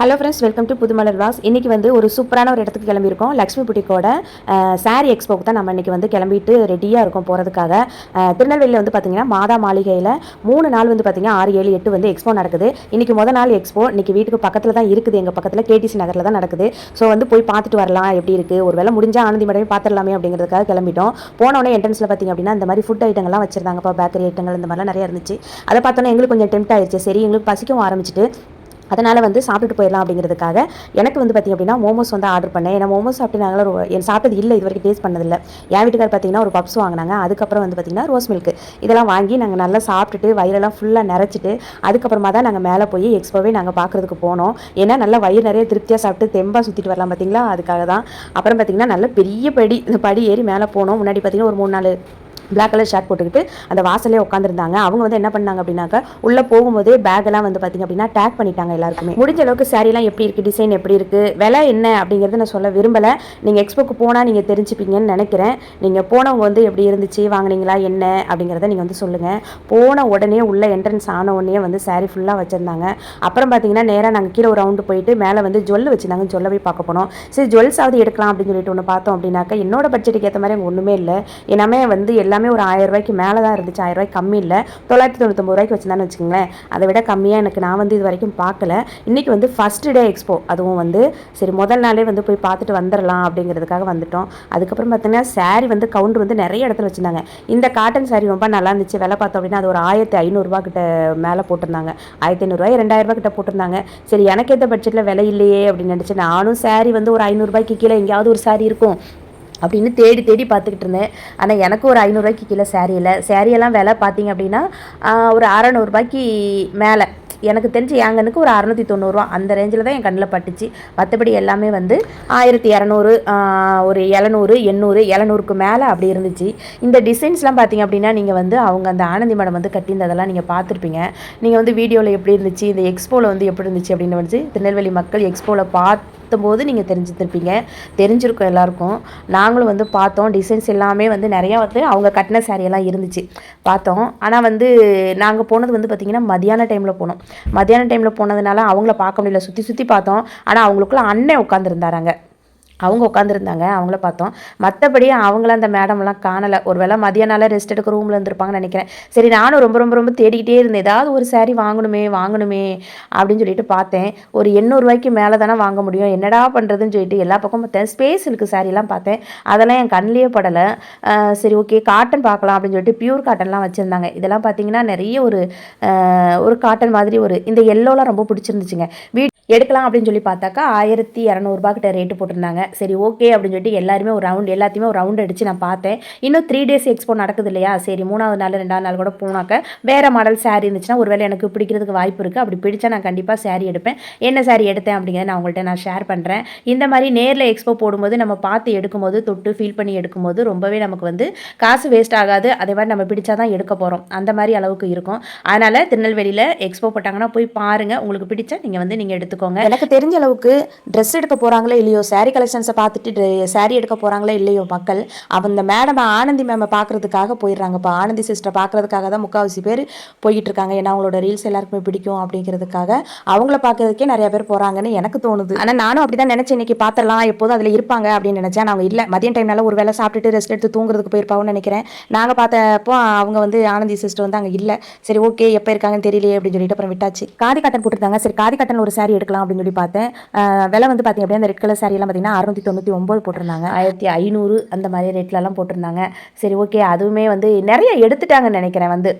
Hello friends welcome to Pudhumalar was இன்றைக்கி வந்து ஒரு சூப்பரான ஒரு இடத்துக்கு கிளம்பியிருக்கோம். லக்ஷ்மி புட்டிக்கோட சாரி எக்ஸ்போக்கு தான் நம்ம இன்றைக்கி வந்து கிளம்பிட்டு ரெடியாக இருக்கோம் போகிறதுக்காக திருநெல்வேலியில் வந்து பார்த்திங்கன்னா மாதா மாளிகையில் மூணு நாள் வந்து பார்த்திங்கன்னா ஆறு ஏழு எட்டு வந்து எக்ஸ்போ நடக்குது. இன்றைக்கி முத நாள் எக்ஸ்போ இன்றைக்கி வீட்டுக்கு பக்கத்தில் தான் இருக்குது. எங்கள் பக்கத்தில் கேடிசி நகரில் தான் நடக்குது. ஸோ வந்து போய் பார்த்துட்டு வரலாம் எப்படி இருக்குது ஒரு வேலை முடிஞ்சால் ஆனந்தி மேடமே பார்த்துடலாமே அப்படிங்கிறதுக்காக கிளம்பிட்டோம். போனோடனே என்ட்ரன்ஸில் பார்த்திங்க அப்படின்னா இந்த மாதிரி ஃபுட் ஐட்டங்கள்லாம் வச்சுருந்தாங்கப்பா பேக்கரி ஐட்டங்கள் இந்த மாதிரிலாம் நிறையா இருந்துச்சு. அதை பார்த்தோன்னே எங்களுக்கு கொஞ்சம் டெம்ட் ஆயிடுச்சு சரி எங்களுக்கு பசிக்கவும் ஆரம்பிச்சிட்டு அதனால் வந்து சாப்பிட்டுட்டு போயிடலாம் அப்படிங்கிறதுக்காக எனக்கு வந்து பார்த்திங்க அப்படின்னா மோமோஸ் வந்து ஆர்டர் பண்ணேன். ஏன்னா மோமோஸ் சாப்பிட்டு நாங்களும் என் சாப்பிட்டது இல்லை இது வரைக்கும் டேஸ்ட் பண்ணதில்லை. என் வீட்டுக்கார் பார்த்திங்கன்னா ஒரு பப்ஸ் வாங்கினாங்க. அதுக்கப்புறம் வந்து பார்த்திங்கன்னா ரோஸ் மில்க் இதெல்லாம் வாங்கி நாங்கள் நல்லா சாப்பிட்டுட்டு வயிறெல்லாம் ஃபுல்லாக நிறச்சிட்டு அதுக்கப்புறமா தான் நாங்கள் மேலே போய் எக்ஸ்போவே நாங்கள் பார்க்குறதுக்கு போனோம். ஏன்னா நல்லா வயிறு நிறைய திருப்தியாக சாப்பிட்டு தெம்பாக சுற்றிட்டு வரலாம் பார்த்தீங்களா அதுக்காக தான். அப்புறம் பார்த்திங்கன்னா நல்ல பெரிய படி இந்த படி ஏறி மேலே போனோம். முன்னாடி பார்த்திங்கன்னா ஒரு மூணு நாலு பிளாக் கலர் ஷர்ட் போட்டுக்கிட்டு அந்த வாசலே உட்காந்துருந்தாங்க அவங்க வந்து என்ன பண்ணாங்க அப்படின்னாக்கா உள்ளே போகும்போதே பேக் எல்லாம் வந்து பார்த்திங்க அப்படின்னா டேக் பண்ணிட்டாங்க எல்லாருக்குமே. முடிஞ்ச அளவுக்கு saree எல்லாம் எப்படி இருக்குது டிசைன் எப்படி இருக்குது விலை என்ன அப்படிங்கிறத நான் சொல்ல விரும்பலை. நீங்கள் எக்ஸ்போக்கு போனால் நீங்கள் தெரிஞ்சுப்பீங்கன்னு நினைக்கிறேன். நீங்கள் போனவங்க வந்து எப்படி இருந்துச்சு வாங்குனீங்களா என்ன அப்படிங்கிறத நீங்கள் வந்து சொல்லுங்கள் போன உடனே உள்ள என்ட்ரன்ஸ் ஆன உடனே வந்து saree ஃபுல்லாக வச்சுருந்தாங்க. அப்புறம் பார்த்தீங்கன்னா நேராக நாங்கள் கீழே ஒரு ரவுண்டு போயிட்டு மேலே வந்து ஜுவல் வச்சுருந்தாங்க சொல்ல போய் பார்க்க போனோம். சரி ஜுவல்ஸாவது எடுக்கலாம் அப்படின்னு சொல்லிட்டு ஒன்று பார்த்தோம் அப்படின்னாக்கா என்னோட பட்ஜெட்டுக்கு ஏற்ற மாதிரி அங்கே ஒன்றுமே இல்லை. எல்லாமே வந்து எல்லா எல்லாமே ஒரு ஆயிரம் ரூபாய்க்கு மேலே தான் இருந்துச்சு. ஆயிரம் ரூபாய்க்கு கம்மி இல்லை. தொள்ளாயிரத்தி தொண்ணூத்தொம்பது ரூபாய்க்கு வச்சுருந்தான்னு வச்சுக்கோங்களேன். அதை விட கம்மியாக எனக்கு நான் வந்து இது வரைக்கும் பார்க்கல. இன்றைக்கி வந்து ஃபஸ்ட் டே எக்ஸ்போ அதுவும் வந்து சரி முதல் நாளே வந்து போய் பார்த்துட்டு வந்துடலாம் அப்படிங்கிறதுக்காக வந்துட்டோம். அதுக்கப்புறம் பார்த்தீங்கன்னா saree வந்து கவுண்டர் வந்து நிறைய இடத்துல வச்சுருந்தாங்க. இந்த காட்டன் saree ரொம்ப நல்லா இருந்துச்சு. விலை பார்த்தோம் அப்படின்னா அது ஒரு ஆயிரத்தி ஐநூறுரூவா கிட்ட மேலே போட்டிருந்தாங்க. ஆயிரத்தி ஐநூறுரூவாய் ரெண்டாயிரம் ரூபாய் கிட்ட போட்டிருந்தாங்க. சரி எனக்கு ஏற்ற பட்ஜெட்டில் விலை இல்லையே அப்படின்னு நினச்சி நானும் saree வந்து ஒரு ஐநூறுரூபாய்க்கு கீழே எங்கேயாவது ஒரு saree இருக்கும். அப்படின்னு தேடி தேடி பார்த்துக்கிட்டு இருந்தேன். ஆனால் எனக்கு ஒரு ஐநூறுரூவாய்க்கு கீழே சேரீ இல்லை. சேரீயெல்லாம் விலை பார்த்தீங்க அப்படின்னா ஒரு அறநூறுபாய்க்கு மேலே. எனக்கு தெரிஞ்சு என் கண்ணுக்கு ஒரு அறநூற்றி தொண்ணூறுரூவா அந்த ரேஞ்சில் தான் என் கண்ணில் பட்டுச்சு. மற்றபடி எல்லாமே வந்து ஆயிரத்தி இரநூறு ஒரு எழுநூறு எண்ணூறு எழுநூறுக்கு மேலே அப்படி இருந்துச்சு. இந்த டிசைன்ஸ்லாம் பார்த்தீங்க அப்படின்னா நீங்கள் வந்து அவங்க அந்த ஆனந்தி மேடம் வந்து கட்டியிருந்ததெல்லாம் நீங்கள் பார்த்துருப்பீங்க. நீங்கள் வந்து வீடியோவில் எப்படி இருந்துச்சு? இந்த எக்ஸ்போவில் வந்து எப்படி இருந்துச்சு? அப்படின்னு வந்து திருநெல்வேலி மக்கள் எக்ஸ்போவில் பார்த்து சுற்றும்போது நீங்கள் தெரிஞ்சுருப்பீங்க. தெரிஞ்சிருக்கும் எல்லாருக்கும். நாங்களும் வந்து பார்த்தோம். டிசைன்ஸ் எல்லாமே வந்து நிறையா வந்து அவங்க கட்டின சாரியெல்லாம் எல்லாம் இருந்துச்சு. பார்த்தோம். ஆனால் வந்து நாங்கள் போனது வந்து பார்த்திங்கன்னா மதியான டைமில் போனோம். மதியான டைமில் போனதுனால அவங்கள பார்க்க முடியல. சுற்றி சுற்றி பார்த்தோம். ஆனால் அவங்களுக்குள்ள அண்ணன் உட்காந்துருந்தாராங்க அவங்க உட்காந்துருந்தாங்க அவங்கள பார்த்தோம். மற்றபடி அவங்கள அந்த மேடம்லாம் காணலை. ஒரு வேளை மதியானால ரெஸ்ட் எடுக்க ரூமில் இருந்திருப்பாங்கன்னு நினைக்கிறேன். சரி நானும் ரொம்ப ரொம்ப ரொம்ப தேடிக்கிட்டே இருந்தேன். ஏதாவது ஒரு சேரீ வாங்கணுமே வாங்கணுமே அப்படின்னு சொல்லிட்டு பார்த்தேன். ஒரு எண்ணூறுரூவாய்க்கு மேலே தானே வாங்க முடியும். என்னடா பண்ணுறதுன்னு சொல்லிட்டு எல்லா பக்கமும் பார்த்தேன். ஸ்பேஸ் இருக்குது சாரீலாம் பார்த்தேன். அதெல்லாம் என் கண்ணிலேயே படலை. சரி ஓகே காட்டன் பார்க்கலாம் அப்படின்னு சொல்லிட்டு பியூர் காட்டன்லாம் வச்சுருந்தாங்க. இதெல்லாம் பார்த்தீங்கன்னா நிறைய ஒரு ஒரு காட்டன் மாதிரி ஒரு இந்த எல்லோலாம் ரொம்ப பிடிச்சிருந்துச்சுங்க. வீட் எடுக்கலாம் அப்படின்னு சொல்லி பார்த்தாக்கா ஆயிரத்தி இரநூறுபா கிட்ட ரேட்டு போட்டிருந்தாங்க. சரி ஓகே அப்படின்னு சொல்லிட்டு எல்லாருமே ஒரு ரவுண்ட் எல்லாத்தையுமே ஒரு ரவுண்ட் அடித்து நான் பார்த்தேன். இன்னும் த்ரீ டேஸ் எக்ஸ்போ நடக்குது இல்லையா? சரி மூணாவது நாள் ரெண்டாவது நாள் கூட போனாக்க வேறு மாடல் saree இருந்துச்சுன்னா ஒருவேளை எனக்கு பிடிக்கிறதுக்கு வாய்ப்பு இருக்குது அப்படி பிடிச்சா நான் கண்டிப்பாக saree எடுப்பேன். என்ன saree எடுத்தேன் அப்படிங்கிறத நான் உங்கள்கிட்ட நான் ஷேர் பண்ணுறேன் இந்த மாதிரி நேரில் எக்ஸ்போ போடும்போது நம்ம பார்த்து எடுக்கும்போது தொட்டு ஃபீல் பண்ணி எடுக்கும்போது ரொம்பவே நமக்கு வந்து காசு வேஸ்ட் ஆகாது. அதே மாதிரி நம்ம பிடிச்சா தான் எடுக்க போகிறோம் அந்த மாதிரி அளவுக்கு இருக்கும். அதனால் திருநெல்வேலியில் எக்ஸ்போ போட்டாங்கன்னா போய் பாருங்கள் உங்களுக்கு பிடிச்சா நீங்கள் வந்து நீங்கள் எடுத்துக்கோங்க. எனக்கு தெரிஞ்ச அளவுக்கு ட்ரெஸ் எடுக்க போகிறாங்களோ இல்லையோ சாரீ கலெக்ஷன்ஸை பார்த்துட்டு சாரீ எடுக்க போகிறாங்களோ இல்லையோ மக்கள் அந்த மேடம் ஆனந்தி மேமை பார்க்குறதுக்காக போயிடுறாங்கப்பா ஆனந்தி சிஸ்டரை பார்க்குறதுக்காக தான் முக்கால்வாசி பேர் போயிட்டு இருக்காங்க. ஏன்னா அவங்களோட ரீல்ஸ் எல்லாருக்குமே பிடிக்கும் அப்படிங்கிறதுக்காக அவங்கள பார்க்கறதுக்கே நிறைய பேர் போகிறாங்கன்னு எனக்கு தோணுது. ஆனால் நானும் அப்படி தான் நினச்சேன். இன்னைக்கு பார்த்துடலாம். எப்போதும் அதில் இருப்பாங்க அப்படின்னு நினச்சேன். ஆனால் அவங்க இல்லை. மதியம் டைம்னால ஒரு வேளை சாப்பிட்டுட்டு ரெஸ்ட் எடுத்து தூங்குறதுக்கு போயிருப்பாங்கன்னு நினைக்கிறேன். நாங்கள் பார்த்தப்போ அவங்க வந்து ஆனந்தி சிஸ்டர் வந்து அங்கே இல்லை. சரி ஓகே எப்போ இருக்காங்கன்னு தெரியலையே அப்படின்னு சொல்லிட்டு அப்புறம் விட்டாச்சு. காதி காட்டன் போட்டிருந்தாங்க. சரி காதி காட்டன் ஒரு எடுக்க எடுக்கலாம் அப்படின்னு சொல்லி பார்த்தேன். விலை வந்து பார்த்தீங்க அப்படின்னா அந்த ரெட் கலர் சாரியெல்லாம் எல்லாம் பார்த்தீங்கன்னா அறுநூத்தி தொண்ணூற்றி ஒம்பது போட்டிருந்தாங்க. ஆயிரத்தி ஐநூறு அந்த மாதிரி ரேட்லலாம் போட்டிருந்தாங்க. சரி ஓகே அதுவுமே வந்து நிறைய எடுத்துட்டாங்கன்னு நினைக்கிறேன் வந்து.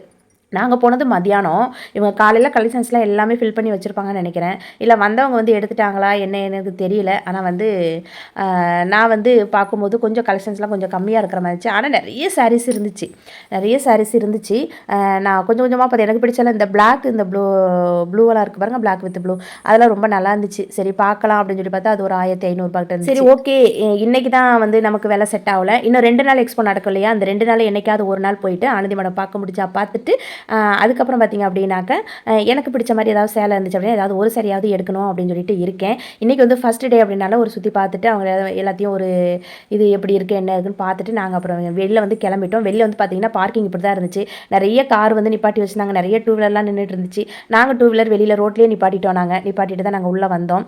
நாங்கள் போனது மதியானம் இவங்க காலையில் கலெக்ஷன்ஸ்லாம் எல்லாமே ஃபில் பண்ணி வச்சுருப்பாங்கன்னு நினைக்கிறேன். இல்லை வந்தவங்க வந்து எடுத்துட்டாங்களா என்ன எனக்கு தெரியல. ஆனால் வந்து நான் வந்து பார்க்கும்போது கொஞ்சம் கலெக்ஷன்ஸ்லாம் கொஞ்சம் கம்மியாக இருக்கிற மாதிரி இருந்துச்சு. ஆனால் நிறைய சாரீஸ் இருந்துச்சு. நிறைய சாரீஸ் இருந்துச்சு. நான் கொஞ்சம் கொஞ்சமாக பார்த்து எனக்கு பிடிச்சால இந்த பிளாக் இந்த ப்ளூ ப்ளூவெல்லாம் இருக்குது பாருங்க பிளாக் வித் ப்ளூ அதெல்லாம் ரொம்ப நல்லா இருந்துச்சு. சரி பார்க்கலாம் அப்படின்னு சொல்லி பார்த்தா அது ஒரு ஆயிரத்தி ஐநூறுபாக்கிட்ட சரி ஓகே இன்னைக்கு தான் வந்து நமக்கு வேலை செட் ஆகலை. இன்னும் ரெண்டு நாள் எக்ஸ்போ நடக்கும் இல்லையா? அந்த ரெண்டு நாள் என்னைக்காவது ஒரு நாள் போயிட்டு ஆனந்தி மேடம் பார்க்க முடிச்சா பார்த்துட்டு அதுக்கப்புறம் பார்த்தீங்க அப்படின்னாக்க எனக்கு பிடிச்ச மாதிரி ஏதாவது சேலை இருந்துச்சு அப்படின்னா ஏதாவது ஒரு சரியாவது எடுக்கணும் அப்படின்னு சொல்லிட்டு இருக்கேன். இன்றைக்கி வந்து ஃபஸ்ட் டே அப்படின்னால ஒரு சுற்றி பார்த்துட்டு அவங்க எல்லாத்தையும் ஒரு இது எப்படி இருக்குது என்ன இருக்குன்னு பார்த்துட்டு நாங்கள் அப்புறம் வெளில வந்து கிளம்பிட்டோம். வெளில வந்து பார்த்திங்கன்னா பார்க்கிங் இப்படி தான் இருந்துச்சு. நிறைய கார் வந்து நிப்பாட்டி வச்சுருந்தாங்க. நிறைய டூ வீலர்லாம் நின்றுட்டு இருந்துச்சு. நாங்கள் டூ வீலர் வெளியில் ரோட்லேயே நிப்பாட்டிட்டோம் நாங்கள் நிப்பாட்டிட்டு தான் நாங்கள் உள்ளே வந்தோம்.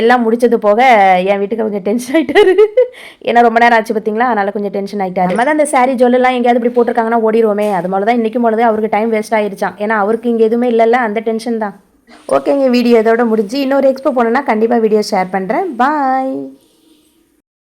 எல்லாம் முடிச்சது போக என் வீட்டுக்கு கொஞ்சம் டென்ஷன் ஆகிட்டாரு ஏன்னா ரொம்ப நேரம் ஆச்சு பார்த்தீங்களா? அதனால் கொஞ்சம் டென்ஷன் ஆகிட்டாரு நம்ம தான் அந்த சாரி ஜொல்லாம் எங்கேயாவது இப்படி போட்டிருக்காங்கன்னா ஓடிடுவோமே அது மாதிரி தான் இன்றைக்கும் பொழுது அவருக்கு டைம் வேஸ்ட் ஆயிருச்சான் ஏன்னா அவருக்கு இங்கே எதுவுமே இல்லைல்ல அந்த டென்ஷன் தான். ஓகேங்க வீடியோ இதோட முடிஞ்சு இன்னொரு எக்ஸ்போ போனோன்னா கண்டிப்பாக வீடியோ ஷேர் பண்ணுறேன் பாய்